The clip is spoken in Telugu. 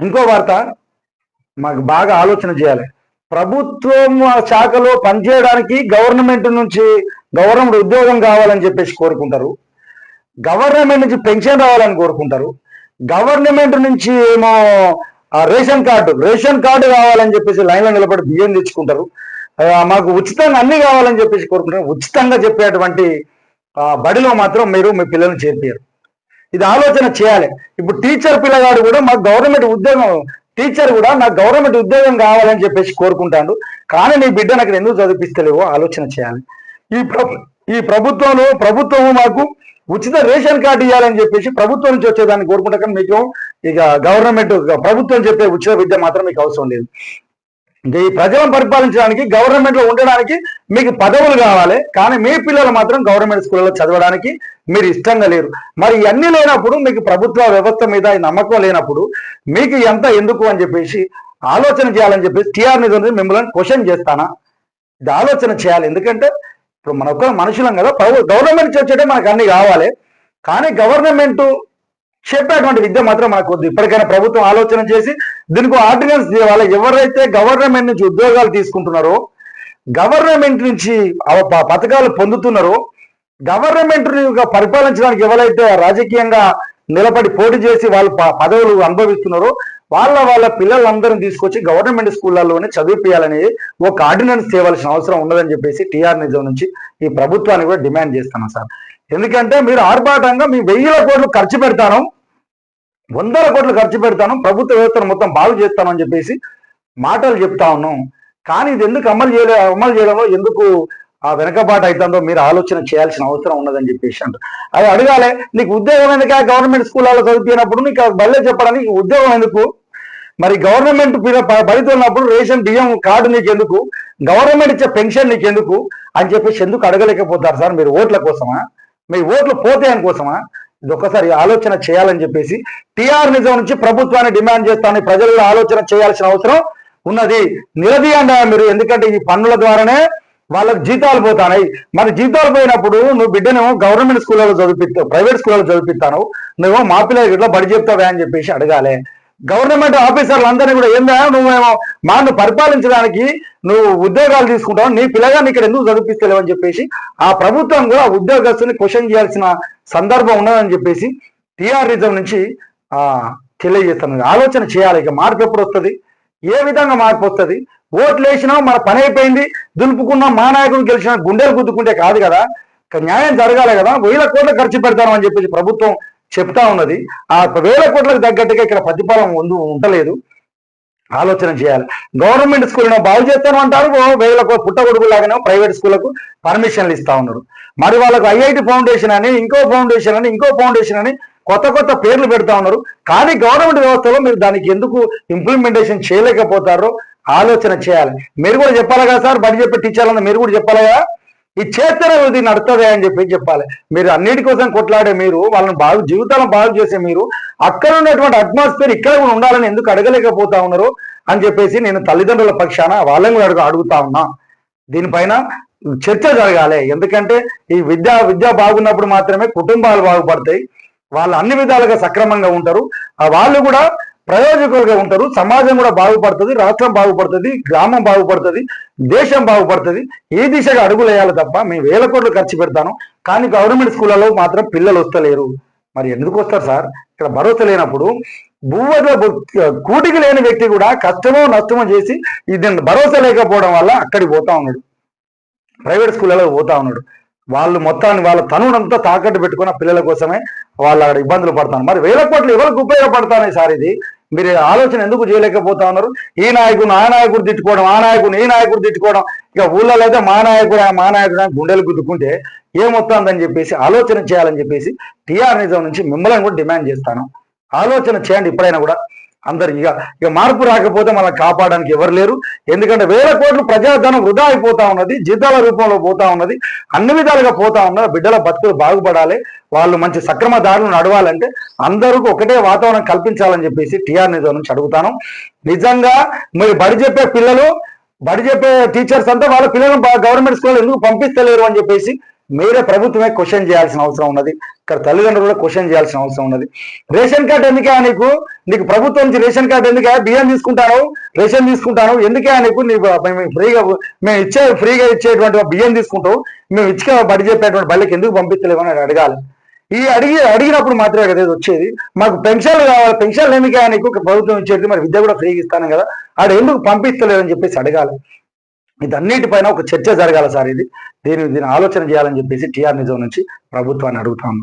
ఇంకో వార్త మాకు బాగా ఆలోచన చేయాలి. ప్రభుత్వం శాఖలో పనిచేయడానికి గవర్నమెంట్ నుంచి గవర్నమెంట్ ఉద్యోగం కావాలని చెప్పేసి కోరుకుంటారు. గవర్నమెంట్ నుంచి పెన్షన్ రావాలని కోరుకుంటారు. గవర్నమెంట్ నుంచి ఏమో రేషన్ కార్డు రేషన్ కార్డు కావాలని చెప్పేసి లైన్లో నిలబడి బియ్యం తెచ్చుకుంటారు. మాకు ఉచితంగా అన్ని కావాలని చెప్పేసి కోరుకుంటారు. ఉచితంగా చెప్పేటువంటి బడిలో మాత్రం మీరు మీ పిల్లల్ని చేర్పారు ఇది ఆలోచన చేయాలి. ఇప్పుడు టీచర్ పిల్లగాడు కూడా మాకు గవర్నమెంట్ ఉద్యోగం టీచర్ కూడా నాకు గవర్నమెంట్ ఉద్యోగం కావాలని చెప్పేసి కోరుకుంటాడు. కానీ నీ బిడ్డ నాకు ఎందుకు చదివిస్తలేవో ఆలోచన చేయాలి. ఈ ఈ ప్రభుత్వంలో ప్రభుత్వం మాకు ఉచిత రేషన్ కార్డు ఇవ్వాలని చెప్పేసి ప్రభుత్వం నుంచి వచ్చేదాన్ని కోరుకుంటా కానీ మీకు ఇక గవర్నమెంట్ ప్రభుత్వం చెప్పే ఉచిత విద్య మాత్రం మీకు అవసరం లేదు. ఇంకా ఈ ప్రజలను పరిపాలించడానికి గవర్నమెంట్లో ఉండడానికి మీకు పదవులు కావాలి. కానీ మీ పిల్లలు మాత్రం గవర్నమెంట్ స్కూల్లో చదవడానికి మీరు ఇష్టంగా లేరు. మరి ఇవన్నీ లేనప్పుడు మీకు ప్రభుత్వ వ్యవస్థ మీద ఈ నమ్మకం లేనప్పుడు మీకు ఎంత ఎందుకు అని చెప్పేసి ఆలోచన చేయాలని చెప్పేసి టీఆర్ నిధులు మిమ్మల్ని క్వశ్చన్ చేస్తానా? ఇది ఆలోచన చేయాలి. ఎందుకంటే ఇప్పుడు మన ఒక్క మనుషులం కదా. గవర్నమెంట్ నుంచి వచ్చేటే మనకు అన్ని కావాలి. కానీ గవర్నమెంట్ చెప్పేటువంటి విద్య మాత్రం మనకు వద్దు ఇప్పటికైనా ప్రభుత్వం ఆలోచన చేసి దీనికి ఆర్డినెన్స్ చేయాలి. ఎవరైతే గవర్నమెంట్ నుంచి ఉద్యోగాలు తీసుకుంటున్నారో గవర్నమెంట్ నుంచి పథకాలు పొందుతున్నారో గవర్నమెంట్ పరిపాలించడానికి ఎవరైతే రాజకీయంగా నిలబడి పోటీ చేసి వాళ్ళు ప- పదవులు అనుభవిస్తున్నారో వాళ్ళ వాళ్ళ పిల్లలందరిని తీసుకొచ్చి గవర్నమెంట్ స్కూళ్ళలోనే చదివిపియాలని ఒక ఆర్డినెన్స్ చేయవలసిన అవసరం ఉన్నదని చెప్పేసి టీఆర్ నిజం నుంచి ఈ ప్రభుత్వాన్ని కూడా డిమాండ్ చేస్తున్నాం సార్. ఎందుకంటే మీరు ఆర్భాటంగా మీ వెయ్యిల కోట్లు ఖర్చు పెడతాను వందల కోట్లు ఖర్చు పెడతాను ప్రభుత్వ వ్యవస్థను మొత్తం బాగు చేస్తాను అని చెప్పేసి మాటలు చెప్తా ఉన్నాం. కానీ ఇది ఎందుకు అమలు చేయలే అమలు చేయడంలో ఎందుకు ఆ వెనకబాటు అవుతుందో మీరు ఆలోచన చేయాల్సిన అవసరం ఉన్నదని చెప్పేసి అంట. అది అడగాలి నీకు ఉద్యోగం ఎందుకు గవర్నమెంట్ స్కూళ్ళలో చదివినప్పుడు నీకు బల్లే చెప్పడానికి ఉద్యోగం ఎందుకు? మరి గవర్నమెంట్ బడితో ఉన్నప్పుడు రేషన్ బియ్యం కార్డు నీకు ఎందుకు గవర్నమెంట్ ఇచ్చే పెన్షన్ నీకు ఎందుకు అని చెప్పేసి ఎందుకు అడగలేకపోతారు సార్ మీరు ఓట్ల కోసమా? మీ ఓట్లు పోతాయని కోసమా? ఇది ఒక్కసారి ఆలోచన చేయాలని చెప్పేసి టీఆర్ నిజం నుంచి ప్రభుత్వాన్ని డిమాండ్ చేస్తాను ప్రజల్లో ఆలోచన చేయాల్సిన అవసరం ఉన్నది. నిలదీయండి మీరు ఎందుకంటే ఈ పన్నుల ద్వారానే వాళ్ళకి జీతాలు పోతానాయి మరి జీతాలు పోయినప్పుడు నువ్వు బిడ్డనేమో గవర్నమెంట్ స్కూళ్ళలో చదివిస్తావు ప్రైవేట్ స్కూళ్ళలో చదివిస్తాను నువ్వు మా పిల్లలకి ఇట్లా బడి చెప్తావే అని చెప్పేసి అడగాలి. గవర్నమెంట్ ఆఫీసర్లు అందరినీ కూడా ఏందా నువ్వేమో మేము మాను పరిపాలించడానికి నువ్వు ఉద్యోగాలు తీసుకుంటావు నీ పిల్లగాన్ని ఇక్కడ ఎందుకు చదివిస్తలేవు అని చెప్పేసి ఆ ప్రభుత్వం కూడా ఆ ఉద్యోగస్తుని క్వశ్చన్ చేయాల్సిన సందర్భం ఉన్నదని చెప్పేసి టీఆర్ఇజం నుంచి ఆ తెలియజేస్తాను ఆలోచన చేయాలి ఇక మార్పు ఎప్పుడు వస్తుంది? ఏ విధంగా మార్పు వస్తుంది? ఓట్లు వేసినా మన పని అయిపోయింది దులుపుకున్న మా నాయకుడు గెలిచిన గుండెలు గుద్దుకుంటే కాదు కదా. న్యాయం జరగాలి కదా వేల కోట్లు ఖర్చు పెడతాను అని చెప్పేసి ప్రభుత్వం చెప్తా ఉన్నది. ఆ వేల కోట్లకు తగ్గట్టుగా ఇక్కడ ప్రతిఫలం ఉండు ఉండలేదు. ఆలోచన చేయాలి. గవర్నమెంట్ స్కూల్లో బాగు చేస్తాను అంటారు. వేలకు వేల పుట్టగొడుగు లాగానే ప్రైవేట్ స్కూళ్ళకు పర్మిషన్లు ఇస్తా ఉన్నారు. మరి వాళ్ళకు ఐఐటి ఫౌండేషన్ అని ఇంకో ఫౌండేషన్ అని ఇంకో ఫౌండేషన్ అని కొత్త కొత్త పేర్లు పెడతా ఉన్నారు. కానీ గవర్నమెంట్ వ్యవస్థలో మీరు దానికి ఎందుకు ఇంప్లిమెంటేషన్ చేయలేకపోతారో ఆలోచన చేయాలి. మీరు కూడా చెప్పాలి కదా సార్ బడి చెప్పే టీచర్లను మీరు కూడా చెప్పాలి కదా? ఇది చేస్తేనే ఇది నడుతుంది అని చెప్పి చెప్పాలి? మీరు అన్నిటి కోసం కొట్లాడే మీరు వాళ్ళని బాగు జీవితాలను బాగు చేసే మీరు అక్కడ ఉన్నటువంటి అట్మాస్ఫియర్ ఇక్కడ కూడా ఉండాలని ఎందుకు అడగలేకపోతా ఉన్నారు అని చెప్పేసి నేను తల్లిదండ్రుల పక్షాన వాళ్ళని కూడా అడుగు అడుగుతా ఉన్నా. దీనిపైన చర్చ జరగాలి. ఎందుకంటే ఈ విద్య విద్య బాగున్నప్పుడు మాత్రమే కుటుంబాలు బాగుపడతాయి. వాళ్ళు అన్ని విధాలుగా సక్రమంగా ఉంటారు. వాళ్ళు కూడా ప్రయోజకులుగా ఉంటారు. సమాజం కూడా బాగుపడుతుంది. రాష్ట్రం బాగుపడుతుంది. గ్రామం బాగుపడుతుంది. దేశం బాగుపడుతుంది. ఈ దిశగా అడుగులు వేయాలి తప్ప మేము వేల కోట్లు ఖర్చు పెడతాను. కానీ గవర్నమెంట్ స్కూళ్ళలో మాత్రం పిల్లలు వస్తలేరు. మరి ఎందుకు వస్తారు సార్? ఇక్కడ భరోసా లేనప్పుడు భూవద కూటికి లేని వ్యక్తి కూడా కష్టమో నష్టమో చేసి ఇది భరోసా లేకపోవడం వల్ల అక్కడికి పోతా ఉన్నాడు. ప్రైవేట్ స్కూళ్ళలో పోతా ఉన్నాడు. వాళ్ళు మొత్తాన్ని వాళ్ళ తనుడంతా తాకట్టు పెట్టుకున్న పిల్లల కోసమే వాళ్ళు అక్కడ ఇబ్బందులు పడతాను మరి వేల కోట్లు ఎవరికి ఉపయోగపడతానే సార్ ఇది? మీరు ఆలోచన ఎందుకు చేయలేకపోతా ఉన్నారు ఈ నాయకుడు ఆ నాయకుడు తిట్టుకోవడం ఆ నాయకుడు ఈ నాయకుడు తిట్టుకోవడం ఇక ఊళ్ళలో అయితే మా నాయకుడు మా నాయకుడు అని గుండెలు గుద్దుకుంటే ఏమొస్తుందని చెప్పేసి ఆలోచన చేయాలని చెప్పేసి టీఆర్ నిజం నుంచి మిమ్మల్ని కూడా డిమాండ్ చేస్తాను. ఆలోచన చేయండి ఇప్పుడైనా కూడా. అందరు ఇక ఇక మార్పు రాకపోతే మనం కాపాడడానికి ఎవరు లేరు. ఎందుకంటే వేల కోట్లు ప్రజాధనం వృధా అయిపోతా ఉన్నది జీతాల రూపంలో పోతా ఉన్నది అన్ని విధాలుగా పోతా ఉన్నది బిడ్డల బతుకులు బాగుపడాలి. వాళ్ళు మంచి సక్రమ దారులు నడవాలంటే అందరూ ఒకటే వాతావరణం కల్పించాలని చెప్పేసి టీఆర్ నిజం నుంచి అడుగుతాను నిజంగా మీరు బడి చెప్పే పిల్లలు బడి చెప్పే టీచర్స్ అంతా వాళ్ళ పిల్లలను గవర్నమెంట్ స్కూల్ ఎందుకు పంపిస్తలేరు అని చెప్పేసి మీరే ప్రభుత్వమే క్వశ్చన్ చేయాల్సిన అవసరం ఉన్నది. ఇక్కడ తల్లిదండ్రులు కూడా క్వశ్చన్ చేయాల్సిన అవసరం ఉన్నది. రేషన్ కార్డు ఎందుకే నీకు? నీకు ప్రభుత్వం నుంచి రేషన్ కార్డు ఎందుకే బియ్యం తీసుకుంటాను రేషన్ తీసుకుంటాను. ఎందుకే నీకు? నీకు మేము ఫ్రీగా మేము ఇచ్చే ఫ్రీగా ఇచ్చేటువంటి బియ్యం తీసుకుంటావు. మేము ఇచ్చే బడి చెప్పేటువంటి బళ్ళకి ఎందుకు పంపించలేము అని అడగాలి. ఈ అడిగి అడిగినప్పుడు మాత్రమే కదా వచ్చేది. మాకు పెన్షన్లు కావాలి. పెన్షన్లు ఎందుకే నీకు? ప్రభుత్వం ఇచ్చేది మరి విద్య కూడా ఫ్రీగా ఇస్తాను కదా. ఆడ ఎందుకు పంపిస్తలేదని చెప్పేసి అడగాలి. ఇదన్నిటిపైన ఒక చర్చ జరగాలి సార్ ఇది. దీని దీని ఆలోచన చేయాలని చెప్పేసి టీఆర్ నిజం నుంచి ప్రభుత్వాన్ని అడుగుతాను.